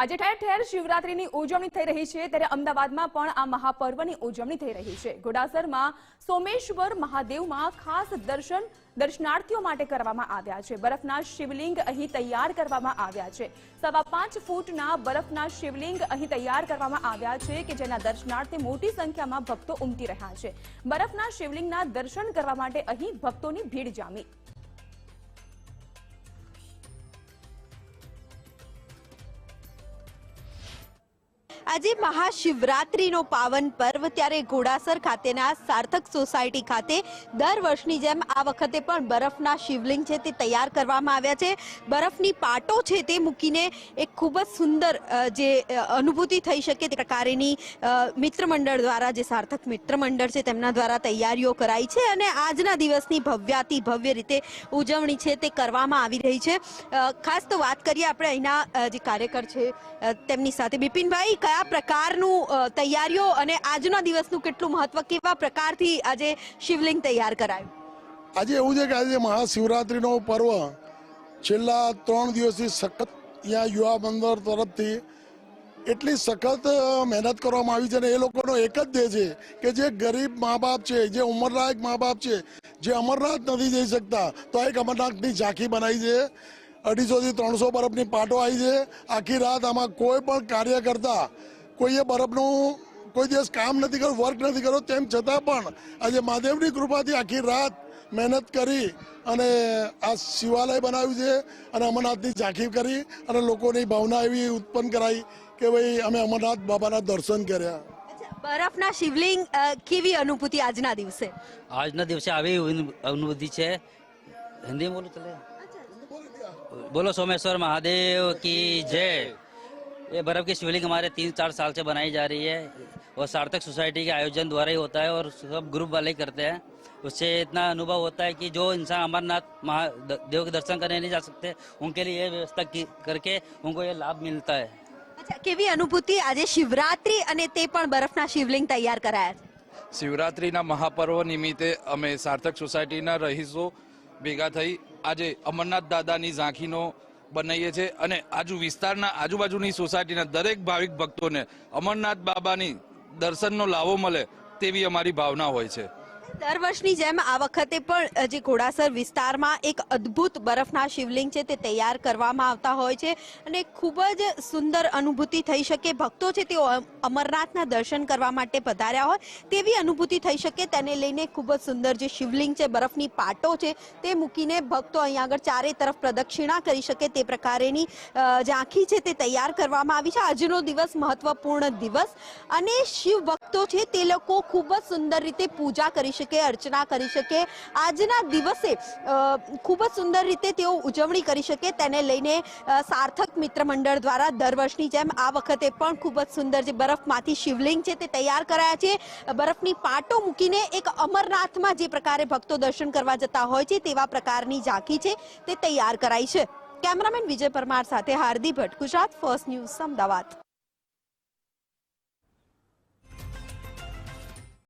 આજે ઠેર ઠેર શિવરાત્રીની ઉજવણી થઈ રહી છે, ત્યારે અમદાવાદમાં પણ આ મહાપર્વની ઉજવણી થઈ રહી છે. ઘોડાસરમાં સોમેશ્વર મહાદેવમાં ખાસ દર્શન દર્શનાર્થીઓ માટે કરવામાં આવ્યા છે. બરફના શિવલિંગ અહીં તૈયાર કરવામાં આવ્યા છે. સવા પાંચ ફૂટના બરફના શિવલિંગ અહીં તૈયાર કરવામાં આવ્યા છે કે જેના દર્શનાર્થે મોટી સંખ્યામાં ભક્તો ઉમટી રહ્યા છે. બરફના શિવલિંગના દર્શન કરવા માટે અહીં ભક્તોની ભીડ જામી. આજે મહાશિવરાત્રીનો પાવન પર્વ ત્યારે ઘોડાસર ખાતેના સાર્થક સોસાયટી ખાતે દર વર્ષની જેમ આ વખતે પણ બરફના શિવલિંગ છે તે તૈયાર કરવામાં આવ્યા છે. બરફની પાટો છે તે મૂકીને એક ખૂબ જ સુંદર જે અનુભૂતિ થઈ શકે તે પ્રકારેની મિત્રમંડળ દ્વારા, જે સાર્થક મિત્રમંડળ છે તેમના દ્વારા તૈયારીઓ કરાઈ છે અને આજના દિવસની ભવ્યાતિ ભવ્ય રીતે ઉજવણી છે તે કરવામાં આવી રહી છે. ખાસ તો વાત કરીએ આપણે અહીંના જે કાર્યકર છે તેમની સાથે બિપિનભાઈ, કયા પ્રકારનું તૈયારીઓ અને આજના દિવસનું કેટલું મહત્વ, કેવા પ્રકારથી આજે શિવલિંગ તૈયાર કરાયું? આજે એવું છે કે આજે મહાશિવરાત્રિનો પર્વ, છેલ્લા ત્રણ દિવસથી સખત અહીંયા યુવા બંદર તરફથી એટલી સખત મહેનત કરવામાં આવી છે અને એ લોકોનો એક જ ધ્યેય છે કે જે ગરીબ મા બાપ છે, જે ઉમરલાયક મા બાપ છે, જે અમરનાથ નથી જઈ શકતા, તો એક અમરનાથની ઝાંખી બનાવી છે. અઢીસોથી ત્રણસો બરફની પાટો આવી છે. આખી રાત આમાં કોઈ પણ કાર્ય કરતા કોઈએ બરફનું કોઈ દિવસ કામ નથી કર્યું વર્ક નથી કર્યો તેમ છતાં પણ આજે મહાદેવની કૃપાથી આખી રાત મહેનત કરી અને આ શિવાલય બનાવ્યું છે અને અમરનાથની ઝાંખી કરી અને લોકોની ભાવના એવી ઉત્પન્ન કરાઈ કે ભાઈ અમે અમરનાથ બાબાના દર્શન કર્યા. બરફના શિવલિંગ કેવી અનુભૂતિ આજના દિવસે? આજના દિવસે આવી અનુભૂતિ છે. હિન્દી બોલું બોલો સોમેશ્વર મહાદેવ કી જય. ये बर्फ की शिवलिंग हमारे तीन चार साल से बनाई जा रही है और सार्थक सोसाइटी के आयोजन द्वारा ही होता है और सब ग्रुप वाले ही करते हैं उससे इतना अनुभव होता है कि जो इंसान अमरनाथ महादेव के दर्शन करने नहीं जा सकते उनके लिए ये व्यवस्था की करके उनको ये लाभ मिलता है અચ્છા કેવી અનુભૂતિ આજે શિવરાત્રી અને તે પણ બરફના શિવલિંગ તૈયાર કરાયા છે શિવરાત્રિના મહાપર્વ નિમિત્તે અમે સાર્થક સોસાયટીના રહીશો ભેગા થઈ આજે અમરનાથ દાદાની ઝાંખીનો બનાવીએ છીએ અને આજુ વિસ્તારના આજુબાજુની સોસાયટીના દરેક ભાવિક ભક્તોને અમરનાથ બાબાની દર્શનનો લાવો મળે તેવી અમારી ભાવના હોય છે. દર વર્ષની જેમ આ વખતે પણ જે ઘોડાસર વિસ્તારમાં એક અદ્ભુત બરફના શિવલિંગ છે તે તૈયાર કરવામાં આવતા હોય છે અને ખૂબ જ સુંદર અનુભૂતિ થઈ શકે. ભક્તો છે તેઓ અમરનાથના દર્શન કરવા માટે પધાર્યા હોય તેવી અનુભૂતિ થઈ શકે. તેને લઈને ખૂબ જ સુંદર જે શિવલિંગ છે, બરફની પાટો છે તે મૂકીને ભક્તો અહીંયા આગળ ચારે તરફ પ્રદક્ષિણા કરી શકે તે પ્રકારેની ઝાંખી છે તે તૈયાર કરવામાં આવી છે. આજનો દિવસ મહત્વપૂર્ણ દિવસ અને શિવ ભક્તો છે તે લોકો ખૂબ જ સુંદર રીતે પૂજા કરી શકે, અર્ચના કરી શકે. આજના દિવસે ખૂબ જ સુંદર રીતે તેઓ ઉજવણી કરી શકે તેને લઈને સાર્થક મિત્ર મંડળ દ્વારા દર વર્ષની જેમ આ વખતે પણ ખૂબ જ સુંદર જે બરફમાંથી શિવલિંગ છે તે તૈયાર કરાયા છે. બરફની પાટો મૂકીને એક અમરનાથમાં જે પ્રકારે ભક્તો દર્શન કરવા જતા હોય છે તેવા પ્રકારની ઝાંખી છે તે તૈયાર કરાઈ છે. કેમેરામેન વિજય પરમાર સાથે હાર્દિક ભટ્ટ, ગુજરાત ફર્સ્ટ ન્યૂઝ, અમદાવાદ.